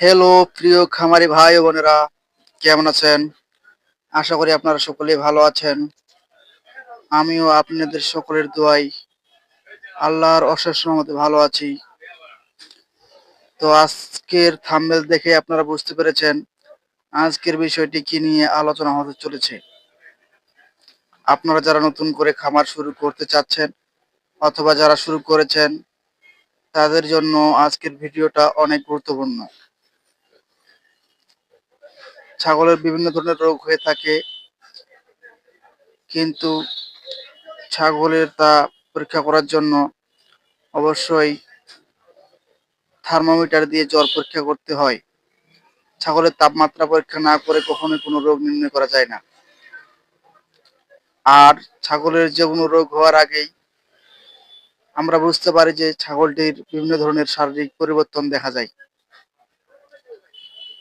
Hello প্রিয় খামারি ভাই ও বোনেরা, কেমন আছেন? আশা করি আপনারা সকলেই ভালো আছেন। আমিও আপনাদের সকলের দোয়াই আল্লাহর অশেষ রহমতে ভালো আছি। তো আজকের থাম্বেল দেখে আপনারা বুঝতে পেরেছেন আজকের বিষয়টি কি নিয়ে আলোচনা হতে চলেছে। আপনারা যারা নতুন করে খামার শুরু করতে চাচ্ছেন অথবা যারা শুরু করেছেন, তাদের জন্য আজকের ভিডিওটা অনেক গুরুত্বপূর্ণ। ছাগলের বিভিন্ন ধরনের রোগ হয়ে থাকে। কিন্তু ছাগলের তা পরীক্ষা করার জন্য অবশ্যই থার্মোমিটার দিয়ে জ্বর পরীক্ষা করতে হয়। ছাগলের তাপমাত্রা পরীক্ষা না করে কখনোই কোনো রোগ নির্ণয় করা যায় না। আর ছাগলের যে কোনো রোগ হওয়ার আগেই আমরা বুঝতে পারি যে ছাগলটির বিভিন্ন ধরনের শারীরিক পরিবর্তন দেখা যায়।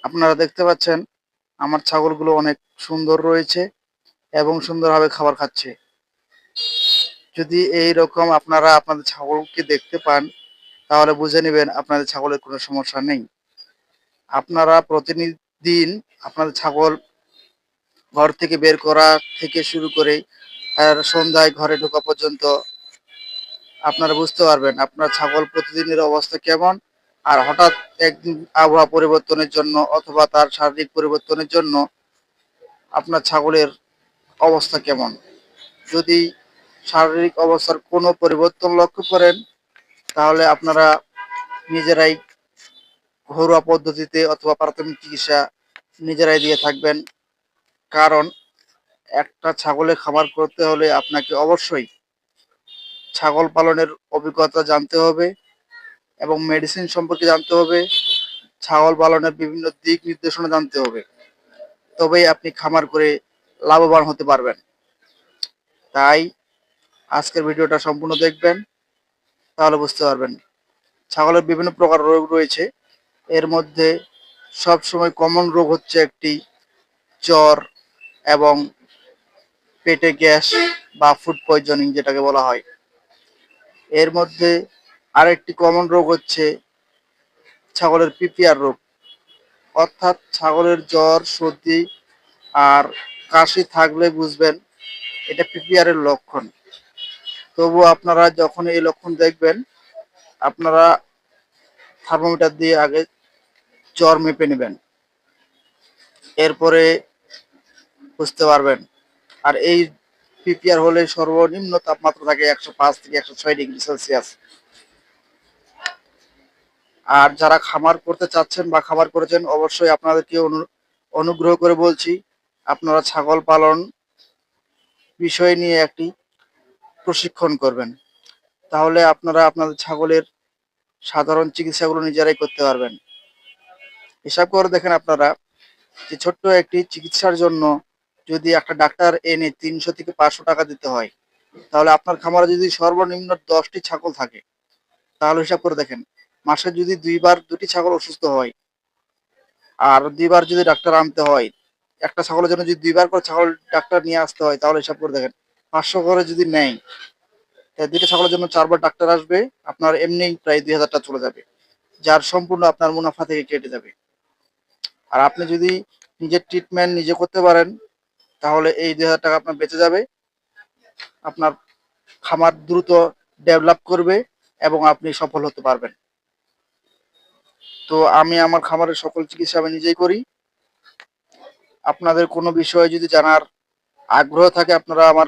আপনারা দেখতে পাচ্ছেন আমার ছাগলগুলো অনেক সুন্দর রয়েছে এবং সুন্দরভাবে খাবার খাচ্ছে। যদি এই রকম আপনারা আপনাদের ছাগলকে দেখতে পান, তাহলে বুঝে নেবেন আপনাদের ছাগলের কোনো সমস্যা নেই। আপনারা প্রতিদিন আপনাদের ছাগল ঘর থেকে বের করা থেকে শুরু করে, আর সন্ধ্যায় ঘরে ঢোকা পর্যন্ত আপনারা বুঝতে পারবেন আপনার ছাগল প্রতিদিনের অবস্থা কেমন। আর হঠাৎ একদিন আবহাওয়া পরিবর্তনের জন্য অথবা তার শারীরিক পরিবর্তনের জন্য আপনার ছাগলের অবস্থা কেমন? যদি শারীরিক অবস্থার কোনো পরিবর্তন লক্ষ্য করেন, তাহলে আপনারা নিজেরাই ঘরোয়া পদ্ধতিতে অথবা প্রাথমিক চিকিৎসা নিজেরাই দিয়ে থাকবেন। কারণ একটা ছাগলের খামার করতে হলে আপনাকে অবশ্যই ছাগল পালনের অভিজ্ঞতা জানতে হবে। এবং মেডিসিন সম্পর্কে জানতে হবে, ছাগল পালনের বিভিন্ন দিক নির্দেশনা জানতে হবে। তবেই আপনি খামার করে লাভবান হতে পারবেন। তাই আজকের ভিডিওটা সম্পূর্ণ দেখবেন, তাহলে বুঝতে পারবেন ছাগলের বিভিন্ন প্রকার রোগ রয়েছে। এর মধ্যে সব সময় কমন রোগ হচ্ছে একটি জ্বর এবং পেটে গ্যাস বা ফুড পয়জনিং যেটাকে বলা হয়। এর মধ্যে আরেকটি কমন রোগ হচ্ছে ছাগলের পিপিআর রোগ। অর্থাৎ ছাগলের জ্বর, সর্দি আর কাশি থাকলে বুঝবেন এটা পিপিআর এর লক্ষণ। তবু আপনারা যখন এই লক্ষণ দেখবেন, আপনারা থার্মোমিটার দিয়ে আগে জ্বর মেপে নেবেন। এরপরে বুঝতে পারবেন। আর এই পিপিআর হলে সর্বনিম্ন তাপমাত্রা থাকে একশো পাঁচ থেকে একশো ছয় ডিগ্রি সেলসিয়াস। আর যারা খামার করতে চাচ্ছেন বা খামার করেছেন, অবশ্যই আপনাদেরকে অনুগ্রহ করে বলছি, আপনারা ছাগল পালন বিষয় নিয়ে একটি প্রশিক্ষণ করবেন। তাহলে আপনারা আপনাদের ছাগলের সাধারণ চিকিৎসাগুলো নিজেরাই করতে পারবেন। হিসাব করে দেখেন আপনারা যে ছোট্ট একটি চিকিৎসার জন্য যদি একটা ডাক্তার এনে তিনশো থেকে পাঁচশো টাকা দিতে হয়, তাহলে আপনার খামারে যদি সর্বনিম্ন দশটি ছাগল থাকে, তাহলে হিসাব করে দেখেন। মাসে যদি দুইবার দুটি ছাগল অসুস্থ হয় আর দুইবার যদি ডাক্তার আনতে হয়, একটা ছাগলের জন্য যদি দুইবার করে ছাগল ডাক্তার নিয়ে আসতে হয়, তাহলে হিসাব করে দেখেন, পাঁচশো করে যদি নেয় তাই দুইটা ছাগলের জন্য চারবার ডাক্তার আসবে, আপনার এমনি প্রায় দুই হাজার টাকা চলে যাবে, যার সম্পূর্ণ আপনার মুনাফা থেকে কেটে যাবে। আর আপনি যদি নিজের ট্রিটমেন্ট নিজে করতে পারেন, তাহলে এই দুই হাজার টাকা আপনার বেঁচে যাবে, আপনার খামার দ্রুত ডেভেলপ করবে এবং আপনি সফল হতে পারবেন। তো আমি আমার খামারের সকল চিকিৎসা আমি নিজেই করি। আপনাদের কোনো বিষয়ে যদি জানার আগ্রহ থাকে, আপনারা আমার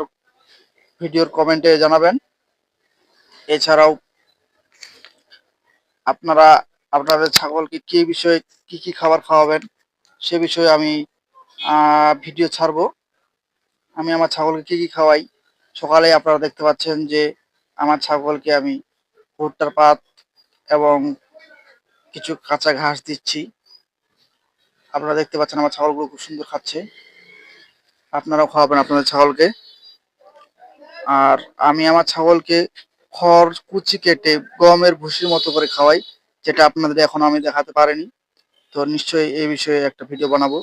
ভিডিওর কমেন্টে জানাবেন। এছাড়াও আপনারা, আপনাদের ছাগলকে কী বিষয়ে কি কি খাবার খাওয়াবেন, সে বিষয়ে আমি ভিডিও ছাড়বো। আমি আমার ছাগলকে কি কি খাওয়াই, সকালে আপনারা দেখতে পাচ্ছেন যে আমার ছাগলকে আমি ভুট্টার পাত এবং কিছু কাঁচা ঘাস দিচ্ছি। আপনারা দেখতে পাচ্ছেন আমার ছাগলগুলো খুব সুন্দর খাচ্ছে। আপনারাও খাওয়াবেন আপনাদের ছাগলকে। আর আমি আমার ছাগলকে খড়, কুচি কেটে গমের ভুসির মতো করে খাওয়াই, যেটা আপনাদের এখন আমি দেখাতে পারিনি। তো নিশ্চয়ই এই বিষয়ে একটা ভিডিও বানাবো।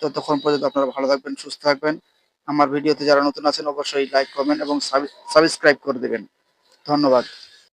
ততক্ষণ পর্যন্ত আপনারা ভালো থাকবেন, সুস্থ থাকবেন। আমার ভিডিওতে যারা নতুন আছেন, অবশ্যই লাইক কমেন্ট এবং সাবস্ক্রাইব করে দেবেন। ধন্যবাদ।